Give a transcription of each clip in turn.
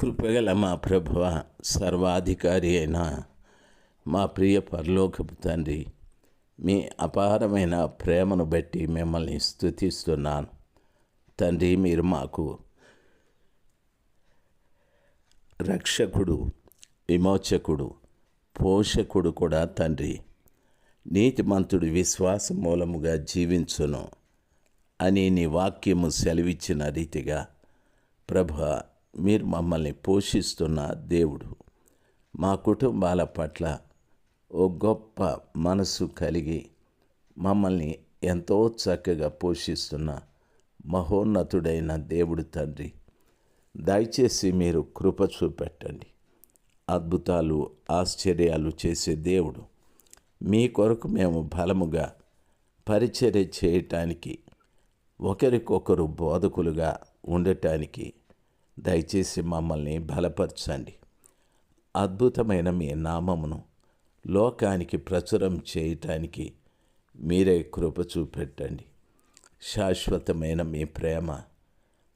కృపగల మా ప్రభువ సర్వాధికారి అయిన మా ప్రియ పరలోకపు తండ్రి మీ అపారమైన ప్రేమను బట్టి మిమ్మల్ని స్థుతిస్తున్నాను తండ్రి మీరు మాకు రక్షకుడు విమోచకుడు పోషకుడు కూడా తండ్రి. నీతిమంతుడు విశ్వాస మూలముగా జీవించును అని నీ వాక్యము సెలవిచ్చిన రీతిగా ప్రభ మీరు మమ్మల్ని పోషిస్తున్న దేవుడు. మా కుటుంబాల పట్ల ఓ గొప్ప మనసు కలిగి మమ్మల్ని ఎంతో చక్కగా పోషిస్తున్న మహోన్నతుడైన దేవుడు తండ్రి దయచేసి మీరు కృప చూపెట్టండి. అద్భుతాలు ఆశ్చర్యాలు చేసే దేవుడు. మీ కొరకు మేము బలముగా పరిచర్య చేయటానికి ఒకరికొకరు బోధకులుగా ఉండటానికి దయచేసి మమ్మల్ని బలపరచండి. అద్భుతమైన మీ నామమును లోకానికి ప్రచురం చేయటానికి మీరే కృప చూపెట్టండి. శాశ్వతమైన మీ ప్రేమ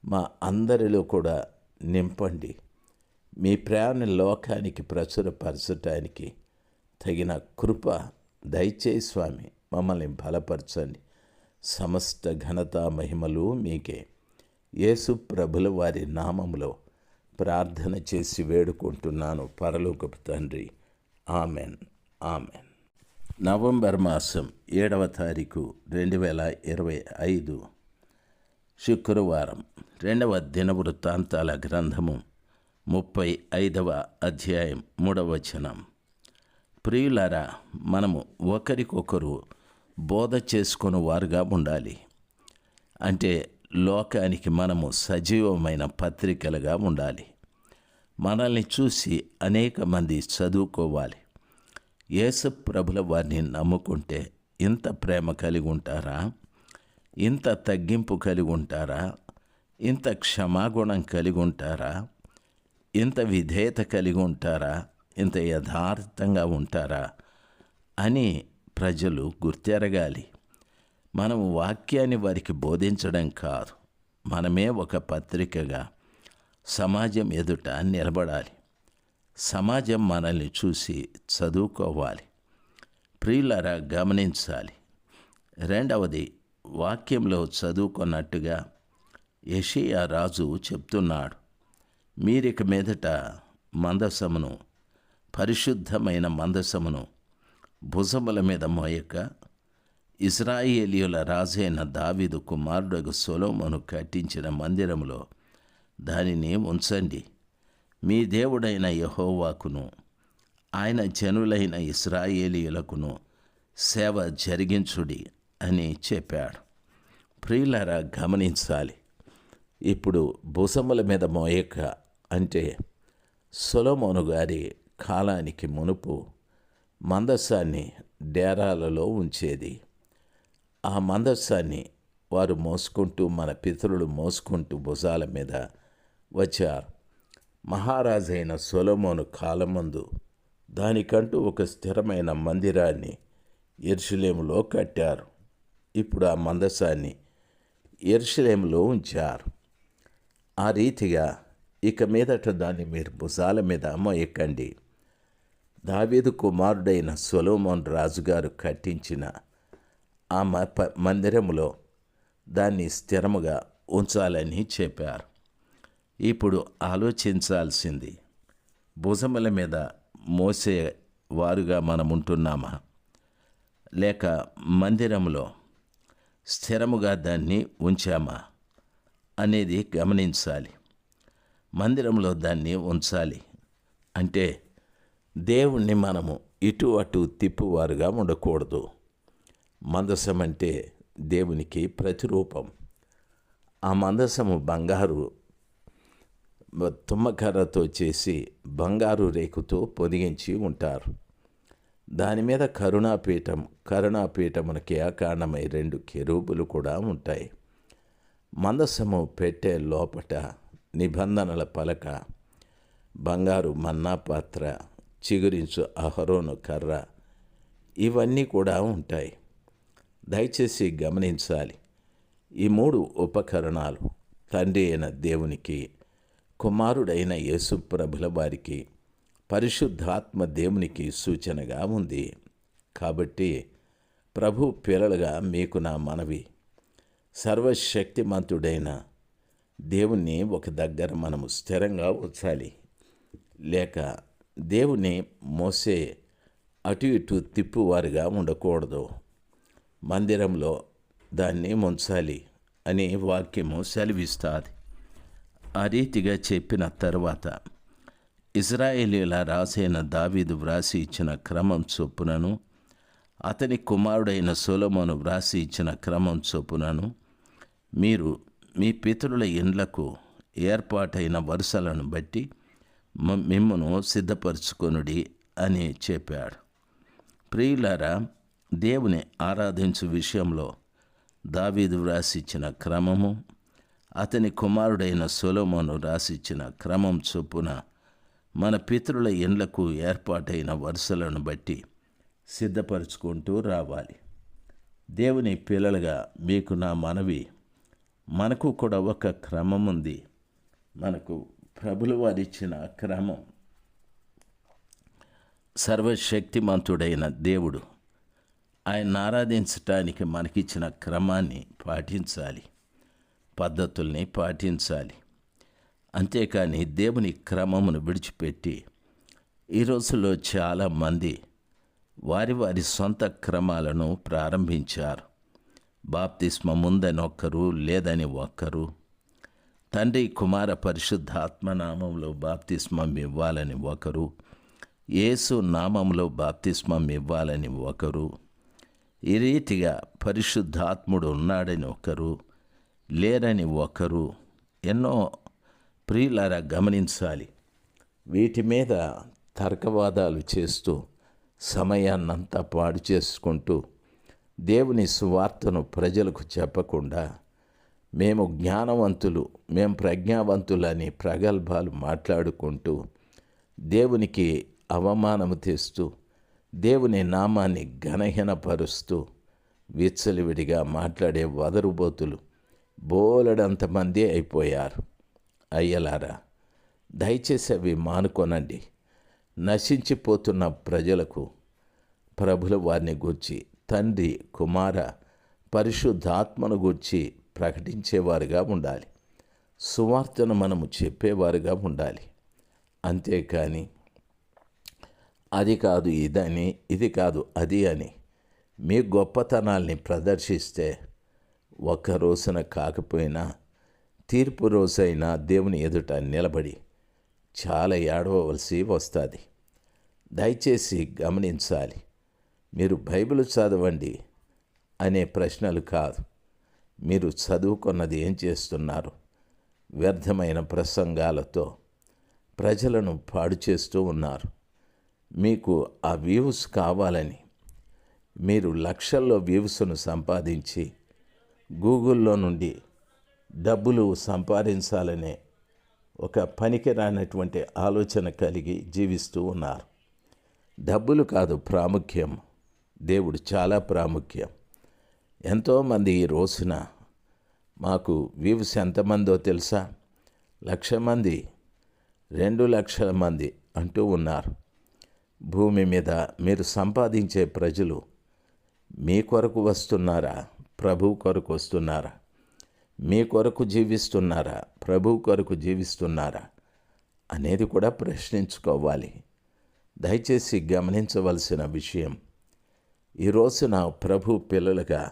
మా అందరిలో కూడా నింపండి. మీ ప్రేమను లోకానికి ప్రచురపరచటానికి తగిన కృప దయచేయి స్వామి. మమ్మల్ని బలపరచండి. సమస్త ఘనత మహిమలు మీకే. యేసు ప్రభుల వారి నామములో ప్రార్థన చేసి వేడుకుంటున్నాను పరలోకపు తండ్రి. ఆమెన్. ఆమెన్. నవంబర్ మాసం ఏడవ తారీఖు రెండు వేల ఇరవై ఐదు శుక్రవారం రెండవ దినవృత్తాంతాల గ్రంథము ముప్పై ఐదవ అధ్యాయం మూడవచనం ప్రియులారా మనము ఒకరికొకరు బోధ చేసుకుని వారుగా ఉండాలి. అంటే లోకానికి మనము సజీవమైన పత్రికలుగా ఉండాలి. మనల్ని చూసి అనేక మంది చదువుకోవాలి. యేసు ప్రభుల వారిని నమ్ముకుంటే ఇంత ప్రేమ కలిగి ఉంటారా? ఇంత తగ్గింపు కలిగి ఉంటారా? ఇంత క్షమాగుణం కలిగి ఉంటారా? ఇంత విధేయత కలిగి ఉంటారా? ఇంత యథార్థంగా ఉంటారా? అని ప్రజలు గుర్తెరగాలి. మనం వాక్యాన్ని వారికి బోధించడం కాదు. మనమే ఒక పత్రికగా సమాజం ఎదుట నిలబడాలి. సమాజం మనల్ని చూసి చదువుకోవాలి. ప్రియులరా గమనించాలి. రెండవది వాక్యంలో చదువుకున్నట్టుగా యషియా రాజు చెప్తున్నాడు. మీరిక మీదట మందసమును పరిశుద్ధమైన మందసమును భుజముల మీద మోయక ఇస్రాయేలీయుల రాజైన దావీదు కుమారుడు సొలోమను కట్టించిన మందిరములో దానిని ఉంచండి. మీ దేవుడైన యహోవాకును ఆయన జనులైన ఇస్రాయేలీయులకును సేవ జరిగించుడి అని చెప్పాడు. ప్రియులరా గమనించాలి. ఇప్పుడు భుసముల మీద మోయక అంటే సొలమోను గారి కాలానికి మునుపు మందస్సాన్ని డేరాలలో ఉంచేది. ఆ మందస్సాన్ని వారు మోసుకుంటూ మన పితరులు మోసుకుంటూ భుజాల మీద వచ్చారు. మహారాజైన సొలమోను కాలమందు దానికంటూ ఒక స్థిరమైన మందిరాన్ని ఎర్షులేములో కట్టారు. ఇప్పుడు ఆ మందసాన్ని ఎర్షులేములో ఉంచారు. ఆ రీతిగా ఇక మీదట దాన్ని మీరు భుజాల మీద మోయకండి దావీదు కుమారుడైన సొలోమోన్ రాజుగారు కట్టించిన ఆ మందిరములో దాన్ని స్థిరముగా ఉంచాలని చెప్పారు. ఇప్పుడు ఆలోచించాల్సింది భుజముల మీద మోసే వారుగా మనం ఉంటున్నామా లేక మందిరంలో స్థిరముగా దాన్ని ఉంచామా అనేది గమనించాలి. మందిరంలో దాన్ని ఉంచాలి అంటే దేవుణ్ణి మనము ఇటు అటు తిప్పువారుగా ఉండకూడదు. మందసం అంటే దేవునికి ప్రతిరూపం. ఆ మందసము బంగారు తుమ్మకర్రతో చేసి బంగారు రేకుతో పొదిగించి ఉంటారు. దాని మీద కరుణాపీఠం కరుణాపీఠమునకి ఆకారణమై రెండు కెరూబులు కూడా ఉంటాయి. మందసము పెట్టే లోపట నిబంధనల పలక బంగారు మన్నా పాత్ర చిగురించు అహరోను కర్ర ఇవన్నీ కూడా ఉంటాయి. దయచేసి గమనించాలి. ఈ మూడు ఉపకరణాలు తండ్రి అయిన దేవునికి కుమారుడైన యేసుప్రభుల వారికి పరిశుద్ధాత్మ దేవునికి సూచనగా ఉంది. కాబట్టి ప్రభు పిల్లలుగా మీకు నా మనవి. సర్వశక్తిమంతుడైన దేవుణ్ణి ఒక దగ్గర మనము స్థిరంగా ఉంచాలి. లేక దేవుని మోసే అటు ఇటు తిప్పువారుగా ఉండకూడదు. మందిరంలో దాన్ని ముంచాలి అని వాక్యము సెలవిస్తుంది. ఆ రీతిగా చెప్పిన తర్వాత ఇజ్రాయేలీల రాసైన దావీదు వ్రాసి ఇచ్చిన క్రమం చొప్పునను అతని కుమారుడైన సోలమోను వ్రాసి ఇచ్చిన క్రమం చొప్పునను మీరు మీ పితరుల ఇండ్లకు ఏర్పాటైన వరుసలను బట్టి మిమ్మను సిద్ధపరచుకొనుడి అని చెప్పాడు. ప్రియులారా దేవుని ఆరాధించు విషయంలో దావీదు వ్రాసిచ్చిన క్రమము అతని కుమారుడైన సొలొమోను రాసిచ్చిన క్రమం చొప్పున మన పితరుల ఇండ్లకు ఏర్పాటైన వరుసలను బట్టి సిద్ధపరచుకుంటూ రావాలి. దేవుని పిల్లలుగా మీకు నా మనవి మనకు కూడా ఒక క్రమం ఉంది. మనకు ప్రభులు వారిచ్చిన క్రమం. సర్వశక్తిమంతుడైన దేవుడు ఆయన ఆరాధించటానికి మనకిచ్చిన క్రమాన్ని పాటించాలి పద్ధతుల్ని పాటించాలి. అంతేకాని దేవుని క్రమమును విడిచిపెట్టి ఈ రోజుల్లో చాలామంది వారి వారి సొంత క్రమాలను ప్రారంభించారు. బాప్తిస్మ ముందని ఒక్కరు లేదని ఒక్కరు. తండ్రి కుమార పరిశుద్ధాత్మ నామంలో బాప్తిస్మం ఇవ్వాలని ఒకరు. యేసు నామంలో బాప్తిస్మం ఇవ్వాలని ఒకరు. ఈ రీతిగా పరిశుద్ధాత్ముడు ఉన్నాడని ఒకరు లేరని ఒకరు ఎన్నో ప్రియులారా గమనించాలి. వీటి మీద తర్కవాదాలు చేస్తూ సమయాన్నంతా పాడు చేసుకుంటూ దేవుని సువార్తను ప్రజలకు చెప్పకుండా మేము జ్ఞానవంతులు మేము ప్రజ్ఞావంతులని ప్రగల్భాలు మాట్లాడుకుంటూ దేవునికి అవమానము తెస్తూ దేవుని నామాన్ని ఘనహీనపరుస్తూ విచ్చలివిడిగా మాట్లాడే వదరుబోతులు బోలెడంతమంది అయిపోయారు. అయ్యలారా దయచేసి అవి మానుకొనండి. నశించిపోతున్న ప్రజలకు ప్రభుల వారిని గూర్చి తండ్రి కుమార పరిశుద్ధాత్మను గూర్చి ప్రకటించేవారుగా ఉండాలి. సువార్తను మనము చెప్పేవారుగా ఉండాలి. అంతేకాని అది కాదు ఇదని ఇది కాదు అది అని. మీ గొప్పతనాల్ని ప్రదర్శిస్తే ఒక్క రోజున కాకపోయినా తీర్పు రోజైనా దేవుని ఎదుట నిలబడి చాలా ఏడవలసి వస్తుంది. దయచేసి గమనించాలి. మీరు బైబిల్ చదవండి అనే ప్రశ్నలు కాదు. మీరు చదువుకున్నది ఏం చేస్తున్నారు? వ్యర్థమైన ప్రసంగాలతో ప్రజలను పాడు చేస్తూ ఉన్నారు. మీకు ఆ వ్యూస్ కావాలని మీరు లక్షల్లో వ్యూస్ను సంపాదించి గూగుల్లో నుండి డబ్బులు సంపాదించాలనే ఒక పనికి రానటువంటి ఆలోచన కలిగి జీవిస్తూ ఉన్నారు. డబ్బులు కాదు ప్రాముఖ్యం. దేవుడు చాలా ప్రాముఖ్యం. ఎంతోమంది ఈ రోజున మాకు వ్యూస్ ఎంతమందో తెలుసా? లక్ష మంది రెండు లక్షల మంది అంటూ ఉన్నారు. భూమి మీద మీరు సంపాదించే ప్రజలు మీ కొరకు వస్తున్నారా? ప్రభు కొరకు వస్తున్నారా? మీ కొరకు జీవిస్తున్నారా? ప్రభు కొరకు జీవిస్తున్నారా? అనేది కూడా ప్రశ్నించుకోవాలి. దయచేసి గమనించవలసిన విషయం ఈ రోజున ప్రభు పిల్లలుగా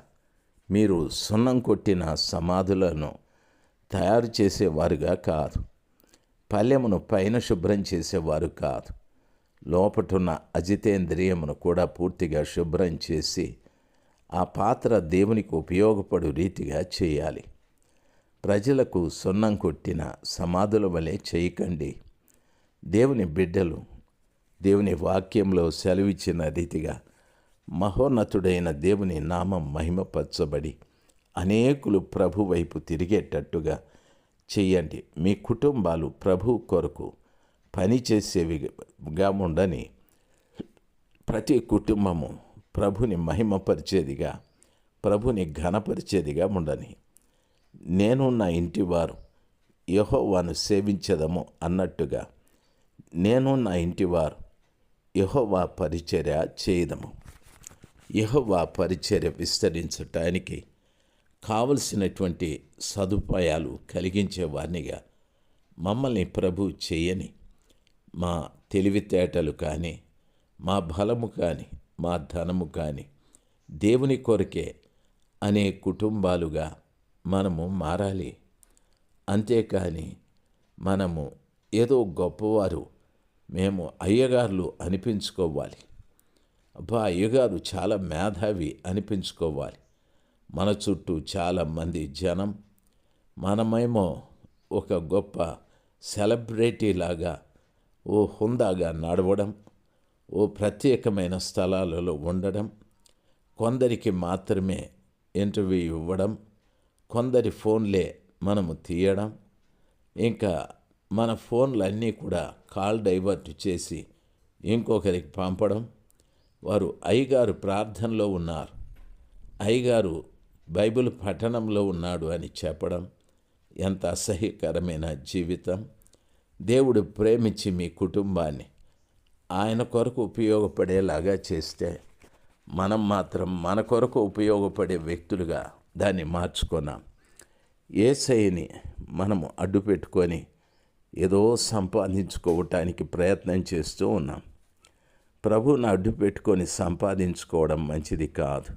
మీరు సున్నం కొట్టిన సమాధులను తయారు చేసేవారుగా కాదు. పల్లెమును పైన శుభ్రం చేసేవారు కాదు. లోపటున్న అజితేంద్రియమును కూడా పూర్తిగా శుభ్రం చేసి ఆ పాత్ర దేవునికి ఉపయోగపడు రీతిగా చేయాలి. ప్రజలకు సున్నం కొట్టిన సమాధుల వలె చేయకండి. దేవుని బిడ్డలు దేవుని వాక్యంలో సెలవిచ్చిన రీతిగా మహోన్నతుడైన దేవుని నామం మహిమపరచబడి అనేకులు ప్రభు వైపు తిరిగేటట్టుగా చెయ్యండి మీ కుటుంబాలు ప్రభు కొరకు పనిచేసేవిగా ఉండని ప్రతి కుటుంబము ప్రభుని మహిమపరిచేదిగా ప్రభుని ఘనపరిచేదిగా ఉండని. నేను నా ఇంటి వారు యహోవాను సేవించదము అన్నట్టుగా నేను నా ఇంటివారు యహోవా పరిచర్య చేయదము. యహోవా పరిచర్య విస్తరించటానికి కావలసినటువంటి సదుపాయాలు కలిగించే వారినిగా మమ్మల్ని ప్రభు చేయని మా తెలివితేటలు కానీ మా బలము కానీ మా ధనము కానీ దేవుని కొరకే అనే కుటుంబాలుగా మనము మారాలి. అంతేకాని మనము ఏదో గొప్పవారు మేము అయ్యగారులు అనిపించుకోవాలి. అబ్బా అయ్యగారు చాలా మేధావి అనిపించుకోవాలి. మన చుట్టూ చాలామంది జనం మనమేమో ఒక గొప్ప సెలబ్రిటీ లాగా ఓ హుందాగా నడవడం ఓ ప్రత్యేకమైన స్థలాలలో ఉండడం కొందరికి మాత్రమే ఇంటర్వ్యూ ఇవ్వడం కొందరి ఫోన్లే మనము తీయడం ఇంకా మన ఫోన్లన్నీ కూడా కాల్ డైవర్ట్ చేసి ఇంకొకరికి పంపడం. వారు అయ్యగారు ప్రార్థనలో ఉన్నారు. అయ్యగారు బైబిల్ పఠనంలో ఉన్నాడు అని చెప్పడం ఎంత అసహ్యకరమైన జీవితం. దేవుడు ప్రేమించి మీ కుటుంబాన్ని ఆయన కొరకు ఉపయోగపడేలాగా చేస్తే మనం మాత్రం మన కొరకు ఉపయోగపడే వ్యక్తులుగా దాన్ని మార్చుకున్నాం. ఏసైని మనము అడ్డు పెట్టుకొని ఏదో సంపాదించుకోవటానికి ప్రయత్నం చేస్తూ ఉన్నాం. ప్రభువుని అడ్డు పెట్టుకొని సంపాదించుకోవడం మంచిది కాదు.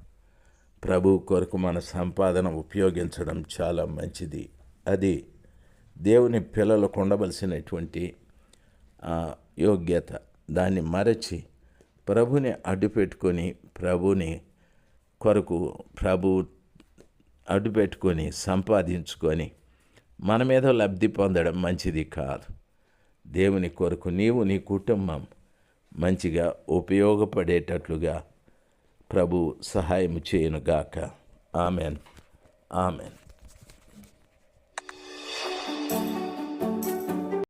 ప్రభు కొరకు మన సంపాదన ఉపయోగించడం చాలా మంచిది. అది దేవుని పిల్లలకు ఉండవలసినటువంటి ఆ, యోగ్యత. దాన్ని మరచి ప్రభుని అడ్డు పెట్టుకొని ప్రభుని కొరకు ప్రభు అడ్డు పెట్టుకొని సంపాదించుకొని మన మీద లబ్ధి పొందడం మంచిది కాదు. దేవుని కొరకు నీవు నీ కుటుంబం మంచిగా ఉపయోగపడేటట్లుగా ప్రభు సహాయం చేయనుగాక. ఆమెన్. ఆమెన్.